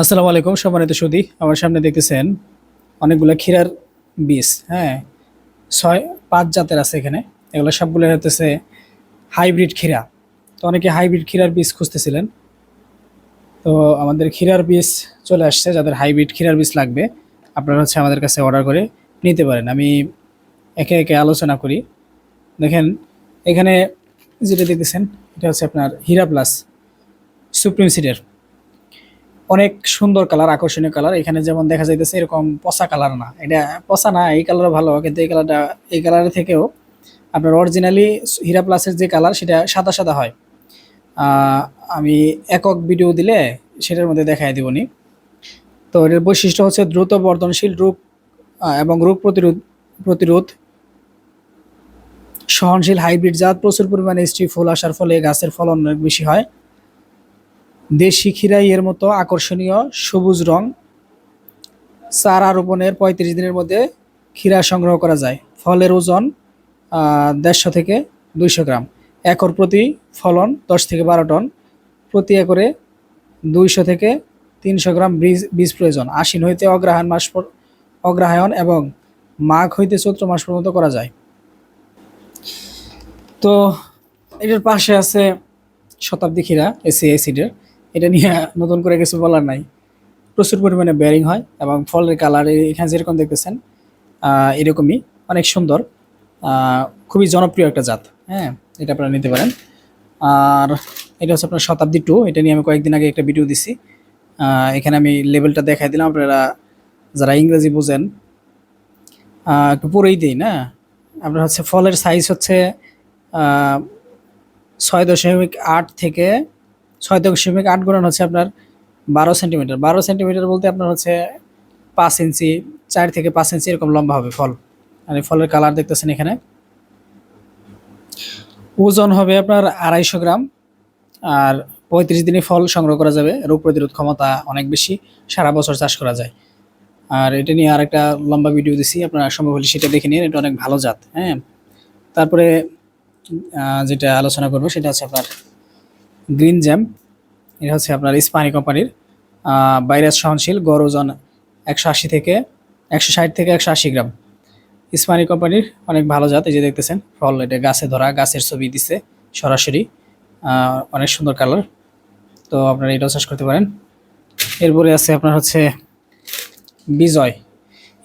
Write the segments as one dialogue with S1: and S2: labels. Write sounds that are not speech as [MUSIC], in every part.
S1: আসসালামু আলাইকুম, সম্মানিত সুদী। আমার সামনে দেখতেছেন অনেকগুলো ক্ষীরার বীজ হ্যাঁ? ছয়, পাঁচ জাতের আছে এখানে। এগুলো সবগুলো হতেছে হাইব্রিড ক্ষীরা। তো অনেকে হাইব্রিড ক্ষীরার বীজ খুঁজতেছিলেন। তো আমাদের ক্ষীরার বীজ চলে আসছে, যাদের হাইব্রিড ক্ষীরার বীজ লাগবে, আপনারা হচ্ছে আমাদের কাছে অর্ডার করে নিতে পারেন। আমি একে একে আলোচনা করি। দেখেন, এখানে যেটা দেখতেছেন, এটা হচ্ছে আপনার হীরা প্লাস সুপ্রিম সিডের। অনেক সুন্দর কালার, আকর্ষণীয় কালার। এখানে যেমন দেখা যাইতেছে এরকম পচা কালার না। এটা পচা না, এই কালার ভালো, কিন্তু এই কালারটা, এই কালারের থেকেও আপনার অরিজিনালি হীরা প্লাসের যে কালার, সেটা সাদা সাদা হয়। আমি একক ভিডিও দিলে সেটার মধ্যে দেখাই দিবনি তো এটার বৈশিষ্ট্য হচ্ছে দ্রুত বর্ধনশীল রূপ এবং রোগ প্রতিরোধ প্রতিরোধ সহনশীল হাইব্রিড জাত প্রচুর পরিমাণে স্ত্রী ফুল আসার ফলে গাছের ফলন অনেক বেশি হয়। দেশি খিরাই এর মতো আকর্ষণীয় সবুজ রং। চারা রোপণের পঁয়ত্রিশ দিনের মধ্যে ক্ষীরা সংগ্রহ করা যায়। ফলের ওজন দেড়শো থেকে দুইশো গ্রাম। একর প্রতি ফলন দশ থেকে বারো টন। প্রতি একরে দুইশো থেকে তিনশো গ্রাম বীজ বীজ প্রয়োজন। আশ্বিন হইতে অগ্রহায়ণ মাস অগ্রহায়ণ এবং মাঘ হইতে চৈত্র মাস পর্যন্ত করা যায়। তো এটার পাশে আছে শতাব্দী ক্ষীরা, এসি, অ্যাসিডের। এটা নিয়ে [LAUGHS] নতুন করে কিছু বলার নাই। প্রচুর পরিমাণে বেয়ারিং হয় এবং ফলের কালার এখানে যেরকম দেখতেছেন এরকমই অনেক সুন্দর খুবই জনপ্রিয় একটা জাত হ্যাঁ এটা আপনারা নিতে পারেন। আর এটা হচ্ছে আপনার শতাব্দী টু এটা নিয়ে আমি কয়েকদিন আগে একটা ভিডিও দিছি। এখানে আমি লেভেলটা দেখাই দিলাম, আপনারা যারা ইংরেজি বোঝেন একটু পরেই দিই, না? আপনার হচ্ছে ফলের সাইজ হচ্ছে ছয় দশমিক আট থেকে ছয় দশমিক আট গুণন হচ্ছে আপনার বারো সেন্টিমিটার। বারো সেন্টিমিটার বলতে আপনার হচ্ছে পাঁচ ইঞ্চি, চার থেকে পাঁচ ইঞ্চি এরকম লম্বা হবে ফল। আর এই ফলের কালার দেখতেছেন এখানে। ওজন হবে আপনার আড়াইশো গ্রাম। আর পঁয়ত্রিশ দিনে ফল সংগ্রহ করা যাবে। রোগ প্রতিরোধ ক্ষমতা অনেক বেশি। সারা বছর চাষ করা যায়। আর এটা নিয়ে আর একটা লম্বা ভিডিও দিছি। আপনারা সম্ভব হলে সেটা দেখে নিন। এটা অনেক ভালো জাত হ্যাঁ। তারপরে যেটা আলোচনা করব সেটা হচ্ছে আপনার গ্রিন জ্যাম, এটা হচ্ছে আপনার ইস্পানি কোম্পানির ভাইরাস সহনশীল গড় ওজন একশো আশি থেকে একশো ষাট থেকে একশো আশি গ্রাম। ইস্পানি কোম্পানির অনেক ভালো জাত, এই যে দেখতেছেন, ফল এটা গাছে ধরা, গাছের ছবি দিছে সরাসরি অনেক সুন্দর কালার। তো আপনারা এটাও চাষ করতে পারেন। এরপরে আছে আপনার হচ্ছে বিজয়।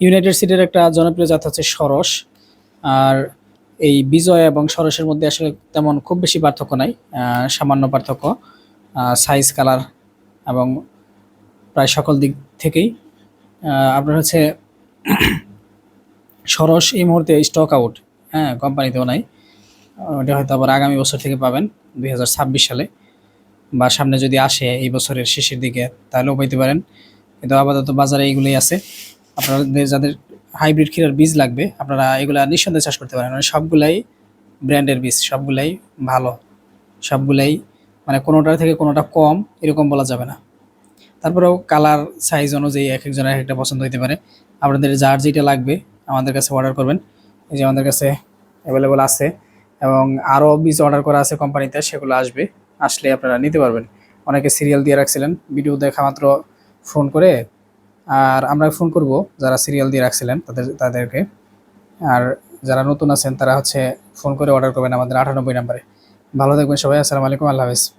S1: ইউনাইটেড সিটির একটা জনপ্রিয় জাত হচ্ছে সরস, আর এই বিজয় এবং সরসের মধ্যে আসলে তেমন খুব বেশি পার্থক্য নাই সামান্য পার্থক্য সাইজ কালার এবং প্রায় সকল দিক থেকেই আপনার হচ্ছে [CLEARS THROAT] সরস এই মুহূর্তে স্টক আউট হ্যাঁ কোম্পানিতেও নাই, ওটা হয়তো আবার আগামী বছর থেকে পাবেন দু হাজার ছাব্বিশ সালে বা সামনে যদি আসে এই বছরের শেষের দিকে, তাহলেও পাইতে পারেন, কিন্তু আপাতত বাজারে এইগুলোই আছে, আপনাদের যাদের হাইব্রিড ক্ষীরার বীজ লাগবে। আপনারা এগুলা নিঃসন্দেহে চাষ করতে পারেন। মানে সবগুলাই ব্র্যান্ডের বীজ, সবগুলাই ভালো। সবগুলাই মানে কোনোটার থেকে কোনোটা কম, এরকম বলা যাবে না। তারপরেও কালার, সাইজ অনুযায়ী এক একজনের এক একটা পছন্দ হতে পারে। আপনাদের যার যেটা লাগবে, আমাদের কাছে অর্ডার করবেন। এই যে আমাদের কাছে অ্যাভেলেবল আছে এবং আরও বীজ অর্ডার করা আছে কোম্পানিতে, সেগুলো আসবে। আসলে আপনারা নিতে পারবেন। অনেকে সিরিয়াল দিয়ে রাখছিলেন। ভিডিও দেখা মাত্র ফোন করে আর আমরা ফোন করব যারা সিরিয়াল দিয়ে রাখছিলেন তাদের, তাদেরকে। আর যারা নতুন আছেন, তারা হচ্ছে ফোন করে অর্ডার করবেন আমাদের আটানব্বই নাম্বারে ভালো থাকবেন সবাই, আসসালামু আলাইকুম, আল্লাহ হাফেজ।